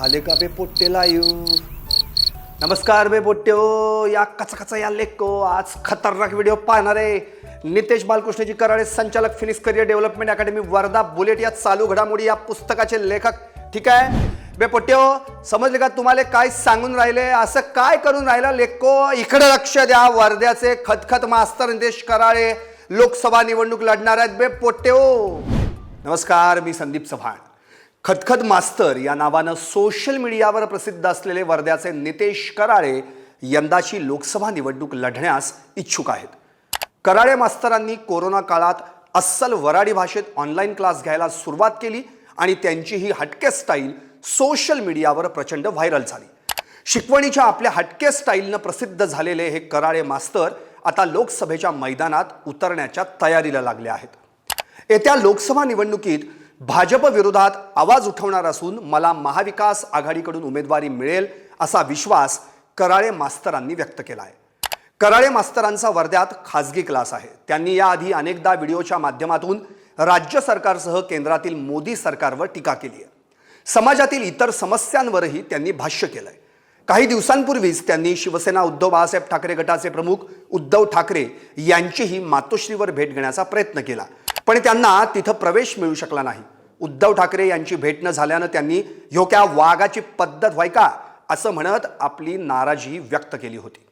आले का बे पोट्टे लाईव्ह नमस्कार बे पोट्टे हो या कचा कचा या लेको आज खतरनाक व्हिडिओ पाहणार आहे. नितेश बालकृष्णजी कराळे संचालक Phoenix career development academy Wardha bullet या चालू घडामोडी या पुस्तकाचे लेखक. ठीक आहे? बे पोट्टे हो समजले का तुम्हाला काय सांगून राहिले? असं काय करून राहिलं लेको? इकडे लक्ष द्या वर्ध्याचे खतखत मास्तर नितेश कराळे लोकसभा निवडणूक लढणार आहेत बे पोट्टे हो नमस्कार मी संदीप चव्हाण. खतखत मास्तर या नावानं सोशल मीडियावर प्रसिद्ध असलेले वर्ध्याचे नितेश कराळे यंदाची लोकसभा निवडणूक लढण्यास इच्छुक आहेत. कराळे मास्तरांनी कोरोना काळात अस्सल वराडी भाषेत ऑनलाईन क्लास घ्यायला सुरुवात केली आणि त्यांची ही हटके स्टाईल सोशल मीडियावर प्रचंड व्हायरल झाली. शिकवणीच्या आपल्या हटके स्टाईलनं प्रसिद्ध झालेले हे कराळे मास्तर आता लोकसभेच्या मैदानात उतरण्याच्या तयारीला लागले आहेत. येत्या लोकसभा निवडणुकीत भाजप विरोधात आवाज उठवणार असून मला महाविकास आघाडीकडून उमेदवारी मिळेल असा विश्वास कराळे मास्तरांनी व्यक्त केला आहे कराळे मास्तरांचा वर्ध्यात खासगी क्लास आहे. त्यांनी याआधी अनेकदा व्हिडिओच्या माध्यमातून राज्य सरकारसह केंद्रातील मोदी सरकारवर टीका केली आहे. समाजातील इतर समस्यांवरही त्यांनी भाष्य केलंय. काही दिवसांपूर्वीच त्यांनी शिवसेना उद्धव बाळासाहेब ठाकरे गटाचे प्रमुख उद्धव ठाकरे यांचीही मातोश्रीवर भेट घेण्याचा प्रयत्न केला. पण त्यांना तिथं प्रवेश मिळू शकला नाही. उद्धव ठाकरे यांची भेट न झाल्यानं त्यांनी ह्यो क्या वाघाची पद्धत व्हाय का असं म्हणत आपली नाराजी व्यक्त केली होती.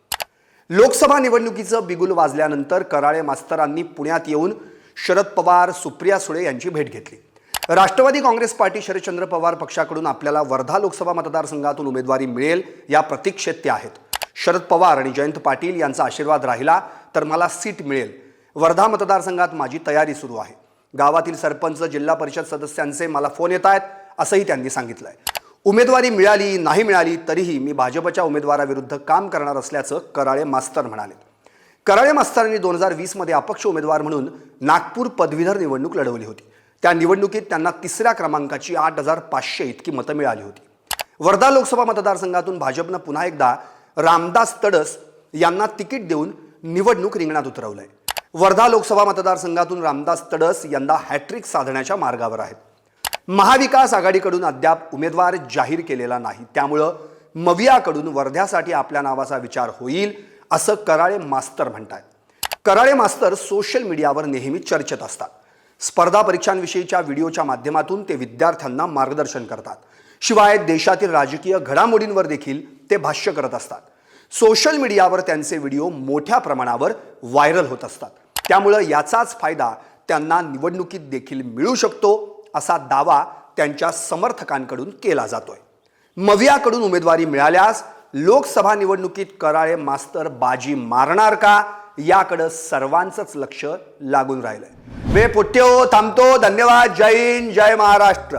लोकसभा निवडणुकीचं बिगुल वाजल्यानंतर कराळे मास्तरांनी पुण्यात येऊन शरद पवार सुप्रिया सुळे यांची भेट घेतली. राष्ट्रवादी काँग्रेस पार्टी शरदचंद्र पवार पक्षाकडून आपल्याला वर्धा लोकसभा मतदारसंघातून उमेदवारी मिळेल या प्रतीक्षेत ते आहेत. शरद पवार आणि जयंत पाटील यांचा आशीर्वाद राहिला तर मला सीट मिळेल. वर्धा मतदारसंघात माझी तयारी सुरू आहे. गावातील सरपंच जिल्हा परिषद सदस्यांचे मला फोन येत आहेत असंही त्यांनी सांगितलंय. उमेदवारी मिळाली नाही मिळाली तरीही मी भाजपच्या उमेदवाराविरुद्ध काम करणार असल्याचं कराळे मास्तर म्हणाले. कराळे मास्तरांनी दोन हजार वीसमध्ये अपक्ष उमेदवार म्हणून नागपूर पदवीधर निवडणूक लढवली होती. त्या निवडणुकीत त्यांना तिसऱ्या क्रमांकाची आठ हजार पाचशे इतकी मतं मिळाली होती. वर्धा लोकसभा मतदारसंघातून भाजपनं पुन्हा एकदा रामदास तडस यांना तिकीट देऊन निवडणूक रिंगणात उतरवलंय. वर्धा लोकसभा मतदारसंघातून रामदास तडस यंदा हॅट्रिक साधण्याच्या मार्गावर आहेत. महाविकास आघाडीकडून अद्याप उमेदवार जाहीर केलेला नाही. त्यामुळं मवियाकडून वर्ध्यासाठी आपल्या नावाचा विचार होईल असं कराळे मास्तर म्हणतात कराळे मास्तर सोशल मीडियावर नेहमी चर्चेत असतात. स्पर्धा परीक्षांविषयीच्या व्हिडिओच्या माध्यमातून ते विद्यार्थ्यांना मार्गदर्शन करतात. शिवाय देशातील राजकीय घडामोडींवर देखील ते भाष्य करत असतात. सोशल मीडियावर त्यांचे व्हिडिओ मोठ्या प्रमाणावर व्हायरल होत असतात. त्यामुळं याचाच फायदा त्यांना निवडणुकीत देखील मिळू शकतो असा दावा त्यांच्या समर्थकांकडून केला जातोय. मवियाकडून उमेदवारी मिळाल्यास लोकसभा निवडणुकीत कराळे मास्तर बाजी मारणार का याकडं सर्वांचंच लक्ष लागून राहिलंय. वे पुट्यो थांबतो धन्यवाद जय हिंद जय महाराष्ट्र.